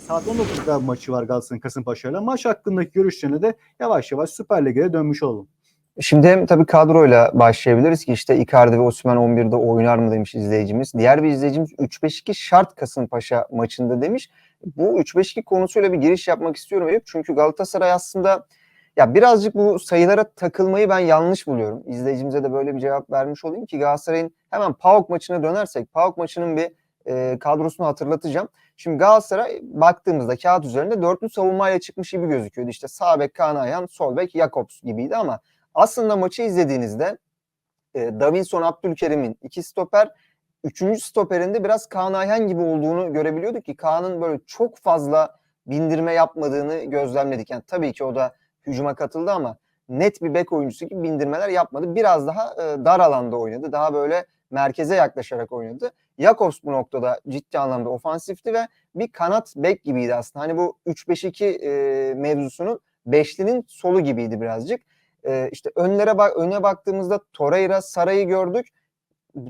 Saat 19'da maçı var Galatasaray'ın Kasımpaşa'yla. Maç hakkındaki görüşlerine de yavaş yavaş Süper Lig'e dönmüş olalım. Şimdi hem tabii kadroyla başlayabiliriz ki işte Icardi ve Osimhen 11'de oynar mı demiş izleyicimiz. Diğer bir izleyicimiz 3-5-2 şart Kasımpaşa maçında demiş. Bu 3-5-2 konusuyla bir giriş yapmak istiyorum Eyüp. Çünkü Galatasaray aslında ya birazcık bu sayılara takılmayı ben yanlış buluyorum. İzleyicimize de böyle bir cevap vermiş olayım ki Galatasaray'ın hemen PAOK maçına dönersek PAOK maçının bir e, kadrosunu hatırlatacağım. Şimdi Galatasaray baktığımızda kağıt üzerinde dörtlü savunmayla çıkmış gibi gözüküyordu. İşte sağ bek Kaan Ayhan, sol bek Jakobs gibiydi ama aslında maçı izlediğinizde e, Davinson Abdülkerim'in iki stoper, üçüncü stoperinde biraz Kaan Ayhan gibi olduğunu görebiliyorduk ki Kaan'ın böyle çok fazla bindirme yapmadığını gözlemledik. Yani tabii ki o da hücuma katıldı ama net bir bek oyuncusu gibi bindirmeler yapmadı. Biraz daha e, dar alanda oynadı. Daha böyle merkeze yaklaşarak oynadı. Jakobs bu noktada ciddi anlamda ofansifti ve bir kanat bek gibiydi aslında. Hani bu 3-5-2 e, mevzusunun beşlinin solu gibiydi birazcık. E, işte önlere bak öne baktığımızda Torreira, Sara'yı gördük.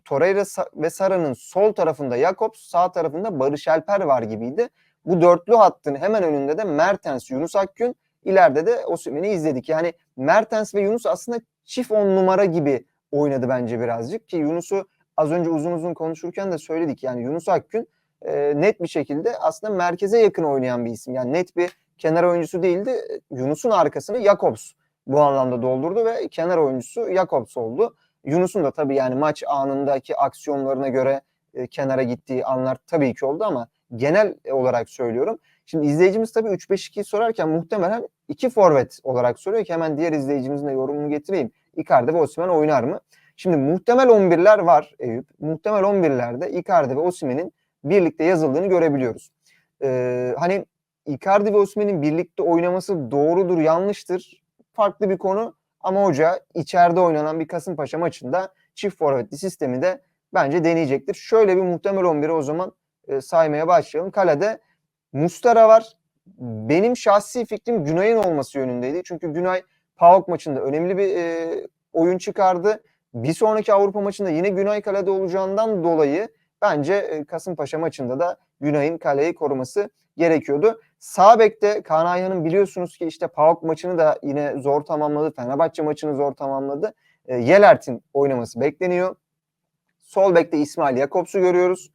Torreira ve Sara'nın sol tarafında Jakobs, sağ tarafında Barış Alper var gibiydi. Bu dörtlü hattın hemen önünde de Mertens, Yunus Akgün, ileride de Osimhen'i izledik. Yani Mertens ve Yunus aslında çift on numara gibi oynadı bence birazcık ki Yunus'u az önce uzun uzun konuşurken de söyledik. Yani Yunus Akgün e, net bir şekilde aslında merkeze yakın oynayan bir isim. Yani net bir kenar oyuncusu değildi. Yunus'un arkasını Jakobs bu anlamda doldurdu ve kenar oyuncusu Jakobs oldu. Yunus'un da tabii yani maç anındaki aksiyonlarına göre e, kenara gittiği anlar tabii ki oldu ama genel olarak söylüyorum. Şimdi izleyicimiz tabii 3-5-2 sorarken muhtemelen iki forvet olarak soruyor ki hemen diğer izleyicimizin de yorumunu getireyim. Icardi ve Osimhen oynar mı? Şimdi muhtemel 11'ler var Eyüp. Muhtemel 11'lerde Icardi ve Osimhen'in birlikte yazıldığını görebiliyoruz. Ee, hani Icardi ve Osimhen'in birlikte oynaması doğrudur, yanlıştır. Farklı bir konu ama hoca içeride oynanan bir Kasımpaşa maçında çift forvetli sistemi de bence deneyecektir. Şöyle bir muhtemel 11'i o zaman e, saymaya başlayalım. Kalede Mustara var. Benim şahsi fikrim Günay'ın olması yönündeydi. Çünkü Günay PAOK maçında önemli bir e, oyun çıkardı. Bir sonraki Avrupa maçında yine Günay kalede olacağından dolayı bence e, Kasımpaşa maçında da Günay'ın kaleyi koruması gerekiyordu. Sağ bekte Kaan Ayhan'ın biliyorsunuz ki işte PAOK maçını da yine zor tamamladı. Fenerbahçe maçını zor tamamladı. E, Yelert'in oynaması bekleniyor. Sol bekte İsmail Jakobs'u görüyoruz.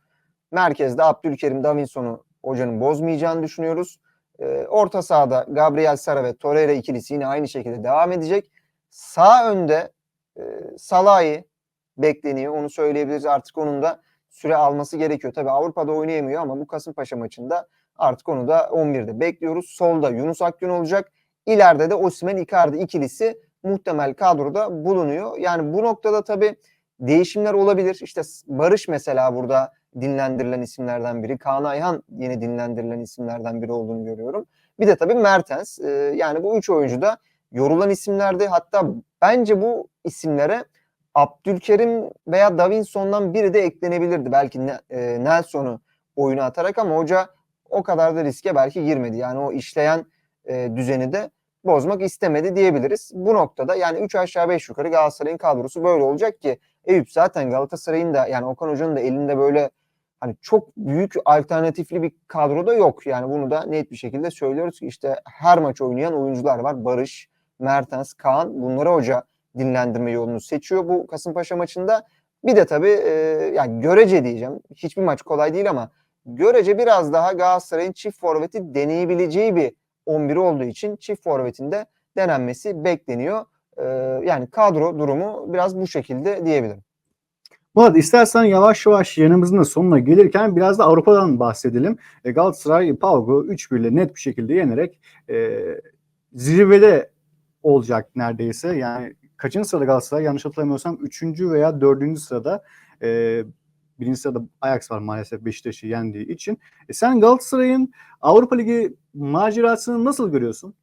Merkezde Abdülkerim Davinson'u hocanın bozmayacağını düşünüyoruz. E, orta sahada Gabriel Sara ve Torreira ikilisi yine aynı şekilde devam edecek. Sağ önde e, Salah'ı bekleniyor. Onu söyleyebiliriz. Artık onun da süre alması gerekiyor. Tabii Avrupa'da oynayamıyor ama bu Kasımpaşa maçında artık onu da 11'de bekliyoruz. Solda Yunus Akgün olacak. İleride de Osimhen Icardi ikilisi muhtemel kadroda bulunuyor. Yani bu noktada tabii değişimler olabilir. İşte Barış mesela burada dinlendirilen isimlerden biri. Kaan Ayhan yeni dinlendirilen isimlerden biri olduğunu görüyorum. Bir de tabii Mertens. Ee, yani bu üç oyuncu da yorulan isimlerdi. Hatta bence bu isimlere Abdülkerim veya Davinson'dan biri de eklenebilirdi. Belki e, Nelson'u oyuna atarak ama hoca o kadar da riske belki girmedi. Yani o işleyen e, düzeni de bozmak istemedi diyebiliriz. Bu noktada yani 3 aşağı 5 yukarı Galatasaray'ın kadrosu böyle olacak ki Eyüp zaten Galatasaray'ın da yani Okan Hoca'nın da elinde böyle hani çok büyük alternatifli bir kadro da yok. Yani bunu da net bir şekilde söylüyoruz ki işte her maç oynayan oyuncular var. Barış, Mertens, Kaan bunları hoca dinlendirme yolunu seçiyor bu Kasımpaşa maçında. Bir de tabii e, yani görece diyeceğim. Hiçbir maç kolay değil ama görece biraz daha Galatasaray'ın çift forveti deneyebileceği bir 11 olduğu için çift forvetinde denenmesi bekleniyor. E, yani kadro durumu biraz bu şekilde diyebilirim. Bu istersen yavaş yavaş yanımızın da sonuna gelirken biraz da Avrupa'dan bahsedelim. E, Galatasaray PAOK'u 3-1 ile net bir şekilde yenerek e, zirvede olacak neredeyse. Yani kaçıncı sırada Galatasaray? Yanlış hatırlamıyorsam 3. veya 4. sırada. E, birinci sırada Ajax var maalesef Beşiktaş'ı yendiği için. E, sen Galatasaray'ın Avrupa Ligi macerasını nasıl görüyorsun?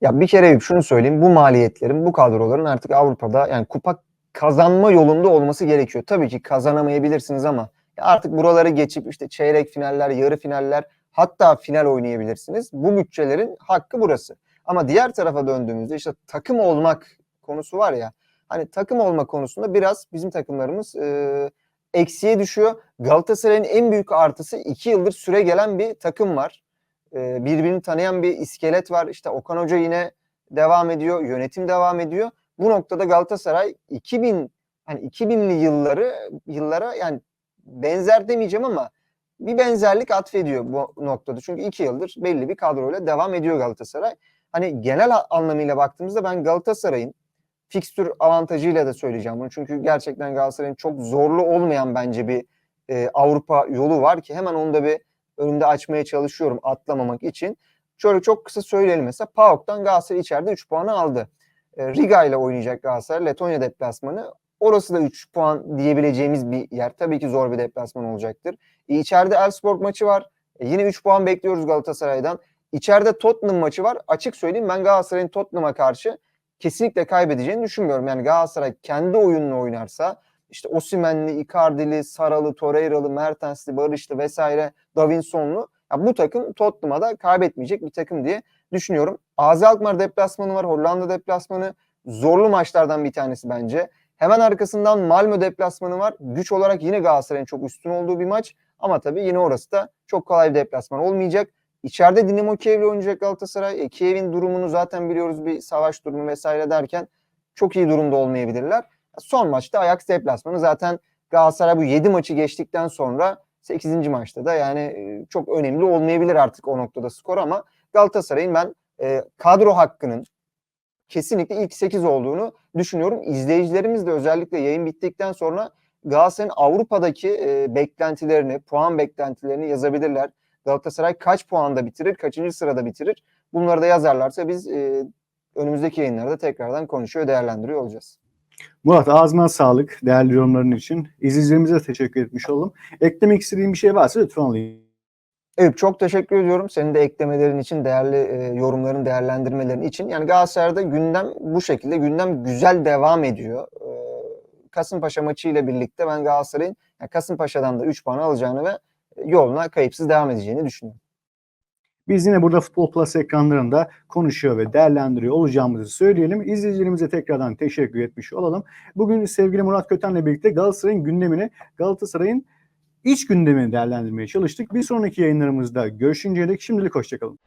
Ya bir kere şunu söyleyeyim. Bu maliyetlerin, bu kadroların artık Avrupa'da yani kupa kazanma yolunda olması gerekiyor. Tabii ki kazanamayabilirsiniz ama artık buraları geçip işte çeyrek finaller, yarı finaller hatta final oynayabilirsiniz. Bu bütçelerin hakkı burası. Ama diğer tarafa döndüğümüzde işte takım olmak konusu var ya. Hani takım olma konusunda biraz bizim takımlarımız e, eksiye düşüyor. Galatasaray'ın en büyük artısı 2 yıldır süre gelen bir takım var. Ee, birbirini tanıyan bir iskelet var. İşte Okan Hoca yine devam ediyor, yönetim devam ediyor. Bu noktada Galatasaray 2000 hani 2000'li yılları yıllara yani benzer demeyeceğim ama bir benzerlik atfediyor bu noktada. Çünkü iki yıldır belli bir kadroyla devam ediyor Galatasaray. Hani genel anlamıyla baktığımızda ben Galatasaray'ın fikstür avantajıyla da söyleyeceğim bunu. Çünkü gerçekten Galatasaray'ın çok zorlu olmayan bence bir e, Avrupa yolu var ki hemen onu da bir önümde açmaya çalışıyorum atlamamak için. Şöyle çok kısa söyleyelim mesela PAOK'tan Galatasaray içeride 3 puanı aldı. E, Riga ile oynayacak Galatasaray Letonya deplasmanı. Orası da 3 puan diyebileceğimiz bir yer. Tabii ki zor bir deplasman olacaktır. E, içeride Elfsborg maçı var. E, yine 3 puan bekliyoruz Galatasaray'dan. İçeride Tottenham maçı var. Açık söyleyeyim ben Galatasaray'ın Tottenham'a karşı kesinlikle kaybedeceğini düşünmüyorum. Yani Galatasaray kendi oyununu oynarsa işte Osimhen'li, Icardi'li, Saralı, Torreira'lı, Mertens'li, Barış'lı vesaire Davinson'lu ya bu takım Tottenham'a da kaybetmeyecek bir takım diye düşünüyorum. AZ Alkmaar deplasmanı var. Hollanda deplasmanı zorlu maçlardan bir tanesi bence. Hemen arkasından Malmö deplasmanı var. Güç olarak yine Galatasaray'ın çok üstün olduğu bir maç. Ama tabii yine orası da çok kolay bir deplasman olmayacak. İçeride Dinamo Kiev'le oynayacak Galatasaray. E, Kiev'in durumunu zaten biliyoruz bir savaş durumu vesaire derken çok iyi durumda olmayabilirler. Son maçta Ajax deplasmanı zaten Galatasaray bu 7 maçı geçtikten sonra 8. maçta da yani e, çok önemli olmayabilir artık o noktada skor ama Galatasaray'ın ben e, kadro hakkının kesinlikle ilk 8 olduğunu düşünüyorum. İzleyicilerimiz de özellikle yayın bittikten sonra Galatasaray'ın Avrupa'daki e, beklentilerini, puan beklentilerini yazabilirler. Galatasaray kaç puanda bitirir, kaçıncı sırada bitirir? Bunları da yazarlarsa biz e, önümüzdeki yayınlarda tekrardan konuşuyor, değerlendiriyor olacağız. Murat ağzına sağlık değerli yorumların için. İzleyicilerimize teşekkür etmiş olalım. Eklemek istediğin bir şey varsa lütfen alayım. Evet çok teşekkür ediyorum. Senin de eklemelerin için, değerli e, yorumların, değerlendirmelerin için. Yani Galatasaray'da gündem bu şekilde. Gündem güzel devam ediyor. E, Kasımpaşa maçı ile birlikte ben Galatasaray'ın yani Kasımpaşa'dan da 3 puan alacağını ve yoluna kayıpsız devam edeceğini düşünüyorum. Biz yine burada Futbol Plus ekranlarında konuşuyor ve değerlendiriyor olacağımızı söyleyelim. İzleyicilerimize tekrardan teşekkür etmiş olalım. Bugün sevgili Murat Köten'le birlikte Galatasaray'ın gündemini, Galatasaray'ın iç gündemini değerlendirmeye çalıştık. Bir sonraki yayınlarımızda görüşünceye dek şimdilik hoşçakalın.